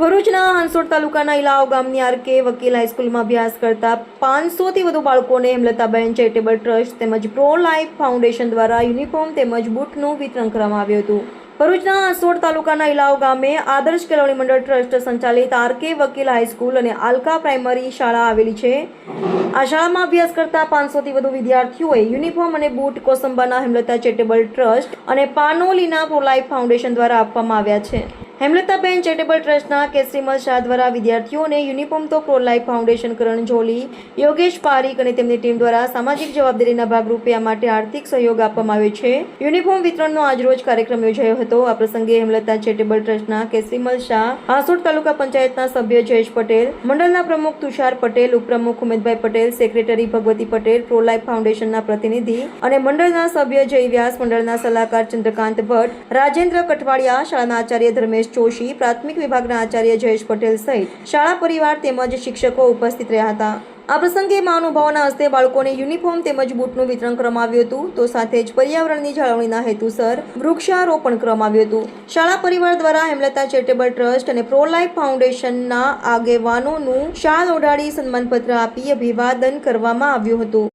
ભરૂચના હાંસોડ તાલુકાના ઇલાવ ગામની આરકે વકીલ હાઈસ્કૂલમાં અભ્યાસ કરતા પાંચસોથી વધુ બાળકોને હેમલતાબેન ચેરિટેબલ ટ્રસ્ટ તેમજ પ્રો લાઈફ ફાઉન્ડેશન દ્વારા યુનિફોર્મ તેમજ બૂટનું વિતરણ કરવામાં આવ્યું હતું. ભરૂચના હાંસોડ તાલુકાના ઇલાવ ગામે આદર્શ કેળવણી મંડળ ટ્રસ્ટ સંચાલિત આરકે વકીલ હાઈસ્કૂલ અને આલકા પ્રાઇમરી શાળા આવેલી છે. આ શાળામાં અભ્યાસ કરતા પાંચસોથી વધુ વિદ્યાર્થીઓએ યુનિફોર્મ અને બૂટ કોસંબાના હેમલતા ચેરિટેબલ ટ્રસ્ટ અને પાનોલીના પ્રો લાઈફ ફાઉન્ડેશન દ્વારા આપવામાં આવ્યા છે. હેમલતાબેન ચેરિટેબલ ટ્રસ્ટના કેસરીમલ શાહ દ્વારા વિદ્યાર્થીઓને યુનિફોર્મ તો pro life foundation Karan Jolly Yogesh Pareek અને તેમની ટીમ દ્વારા સામાજિક જવાબદારીના ભાગરૂપે આ માટે આર્થિક સહયોગ આપવામાં આવ્યો છે. યુનિફોર્મ વિતરણનો આજરોજ કાર્યક્રમ યોજાયો હતો. આ પ્રસંગે હેમલતા ચેરિટેબલ ટ્રસ્ટના કેસરીમલ શાહ હાંસોડ તાલુકા પંચાયતના સભ્ય જયેશ પટેલ, મંડળના પ્રમુખ તુષાર પટેલ, ઉપપ્રમુખ Umedbhai Patel, secretary Bhagwati Patel pro life ફાઉન્ડેશનના પ્રતિનિધિ અને મંડળના સભ્ય જય વ્યાસ મંડળના સલાહકાર ચંદ્રકાંત ભટ્ટ, રાજેન્દ્ર કઠવાડિયા, શાળાના આચાર્ય ધર્મેશ જોશી, પ્રાથમિક વિભાગના આચાર્ય જયેશ પટેલ સહિત શાળા પરિવાર તેમજ શિક્ષકો ઉપસ્થિત રહ્યા હતા. આ પ્રસંગે મહાનુભાવોના હસ્તે બાળકોને યુનિફોર્મ તેમજ બૂટનું વિતરણ કરવામાં હતું. તો સાથે જ પર્યાવરણની જાળવણીના હેતુસર વૃક્ષારોપણ કરવામાં હતું. શાળા પરિવાર દ્વારા હેમલતા ચેરિટેબલ ટ્રસ્ટ અને પ્રો લાઈફ ફાઉન્ડેશનના આગેવાનોનું શાલ ઓઢાડી સન્માનપત્ર આપી અભિવાદન કરવામાં આવ્યું હતું.